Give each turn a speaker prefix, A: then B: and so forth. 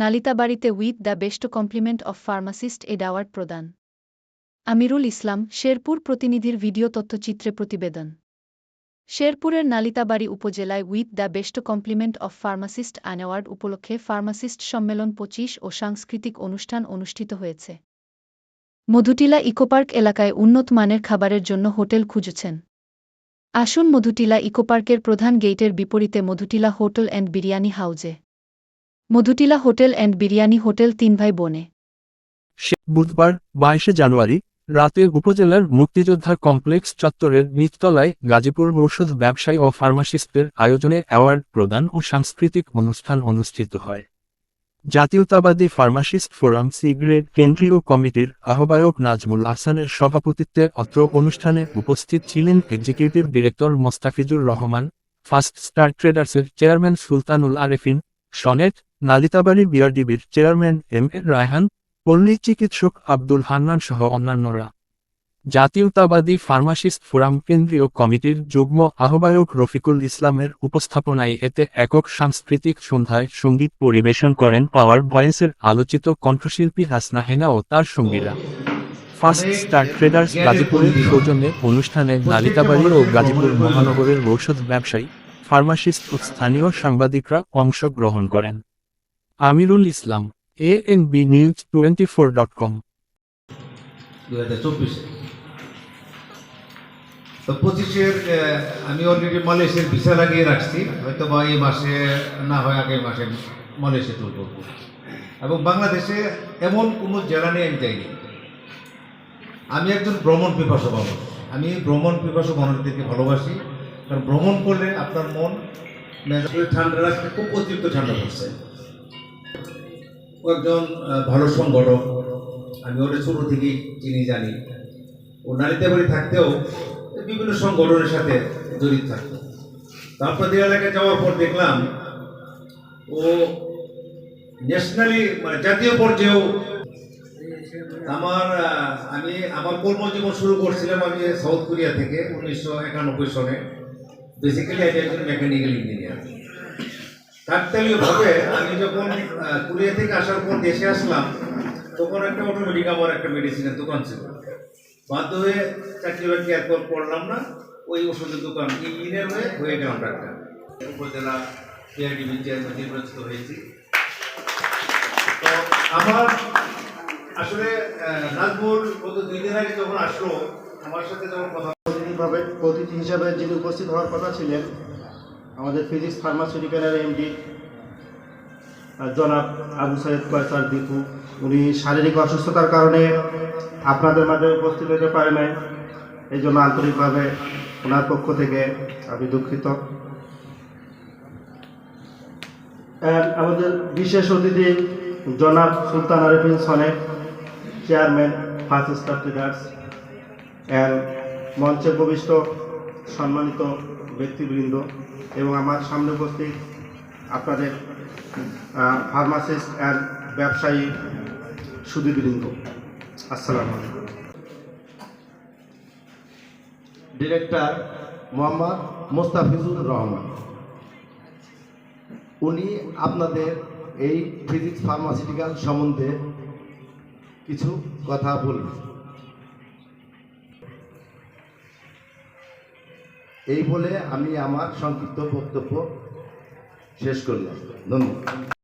A: নালিতাবাড়িতে with the best compliment of pharmacist aid award প্রদান। আমিরুল ইসলাম, শেরপুর প্রতিনিধির video তথ্যচিত্রে প্রতিবেদন। শেরপুরের নালিতাবাড়ি উপজেলায় with the best compliment of pharmacist award উপলক্ষে ফার্মাসিস্ট সম্মেলন পঁচিশ ও সাংস্কৃতিক অনুষ্ঠান অনুষ্ঠিত হয়েছে। মধুটিলা ইকোপার্ক এলাকায় উন্নত মানের খাবারের জন্য হোটেল খুঁজছেন। আসুন মধুটিলা ইকোপার্কের প্রধান গেইটের বিপরীতে মধুটিলা হোটেল অ্যান্ড বিরিয়ানি হাউজে। Madhutila hotel and biryani hotel তিন ভাই বোনে।
B: বুধবার, বাইশে জানুয়ারি, রাতে উপজেলার মুক্তিযোদ্ধা কমপ্লেক্স চত্বরের নিচতলায় গাজীপুর ঔষধ ব্যবসায়ী ও ফার্মাসিস্টদের আয়োজনে অ্যাওয়ার্ড প্রদান ও সাংস্কৃতিক অনুষ্ঠান অনুষ্ঠিত হয়। জাতীয়তাবাদী ফার্মাসিস্ট ফোরাম সিগ্রেড কেন্দ্রীয় কমিটির আহ্বায়ক নাজমুল হাসানের সভাপতিত্বে অত্র অনুষ্ঠানে উপস্থিত ছিলেন executive director Mostafizur Rahman, first star ট্রেডার্সের chairman Sultanul Arefin, Sonet Nalitabari বিআরডিবির চেয়ারম্যান এম এ রায়হান, পল্লী চিকিৎসক আব্দুল হান্নান সহ অন্যান্যরা। জাতীয়তাবাদী ফার্মাসিস্ট ফোরাম কেন্দ্রীয় কমিটির যুগ্ম আহ্বায়ক রফিকুল ইসলামের উপস্থাপনায় এতে একক সাংস্কৃতিক সন্ধ্যায় সংগীত পরিবেশন করেন পাওয়ার ভয়েসের আলোচিত কণ্ঠশিল্পী হাসনা হেনা ও তার সঙ্গীরা। ফার্স্ট স্টার ট্রেডার্স গাজীপুরের সৌজন্যে অনুষ্ঠানে নালিতাবাড়ি ও গাজীপুর মহানগরের ঔষধ ব্যবসায়ী, ফার্মাসিস্ট ও স্থানীয় সাংবাদিকরা অংশগ্রহণ করেন। Amirul Islam A N B news twenty four dot com
C: তো পঁচিশের আমি অলরেডি মালয়েশিয়ার ভিসা লাগিয়ে রাখছি। হয়তো বা এই মাসে, না হয় আগামী মাসে মালয়েশিয়া করব। এবং বাংলাদেশে এমন কোনো জেলা নিয়ে আমি যাইনি। আমি একজন ভ্রমণ পিপাসু মানুষ। আমি ভ্রমণ পিপাসু মানুষদেরকে ভালোবাসি। কারণ ভ্রমণ করলে আপনার মন ঠান্ডা রাখতে খুব অতিরিক্ত ঠান্ডা পড়ছে ও একজন ভালো সংগঠক। আমি ওটা ছোটো থেকেই চিনি, জানি। ও নারীতে বাড়ি থাকতেও বিভিন্ন সংগঠনের সাথে জড়িত থাকতো তো আপনাদের এলাকায় যাওয়ার পর দেখলাম, ও ন্যাশনালি মানে জাতীয় পর্যায়েও আমার আমি আমার কর্মজীবন শুরু করছিলাম আমি সাউথ কোরিয়া থেকে উনিশশো একানব্বই সনে। বেসিক্যালি আমি একজন মেকানিক্যাল ইঞ্জিনিয়ার কাকতালীয়ভাবে আমি যখন কোরিয়া থেকে আসার পর দেশে আসলাম, তখন একটা অটোমেটিক আমার একটা মেডিসিনের দোকান ছিল। বাধ্য হয়ে চাকরি বাকরি একবার করলাম না, ওই ওষুধের দোকান। ইঞ্জিনিয়ার হয়ে হয়ে গেলাম ডাক্তার। উপজেলা পিআরডিবি চেয়ারম্যান নির্বাচিত হয়েছি। তো আমার আসলে নাজমুল গত দুই দিন আগে যখন আসলো, আমার সাথে যখন কথা
D: অতিথিভাবে অতিথি হিসাবে যিনি উপস্থিত হওয়ার কথা ছিলেন আমাদের ফিজিক্স ফার্মাসিউটিক্যালের এমডি জনাব আবু সাইদ কয়সার দীপু। উনি শারীরিক অসুস্থতার কারণে আপনাদের মাঝে উপস্থিত হতে পারে নাই। এই জন্য আন্তরিকভাবে ওনার পক্ষ থেকে আমি দুঃখিত। আমাদের বিশেষ অতিথি জনাব Sultan Arifin Sonek chairman first star traders and মঞ্চে প্রবিষ্ট সম্মানিত ব্যক্তিবৃন্দ এবং আমার সামনে উপস্থিত আপনাদের ফার্মাসিস্ট অ্যান্ড ব্যবসায়ী সুদীবৃন্দ আসসালাম
E: ডিরেক্টর মোহাম্মদ মোস্তাফিজুর রহমান। উনি আপনাদের এই ফিজিক্স ফার্মাসিউটিক্যাল সম্বন্ধে কিছু কথা বলবেন। এই বলে আমি আমার সংক্ষিপ্ত বক্তব্য শেষ করলাম ধন্যবাদ।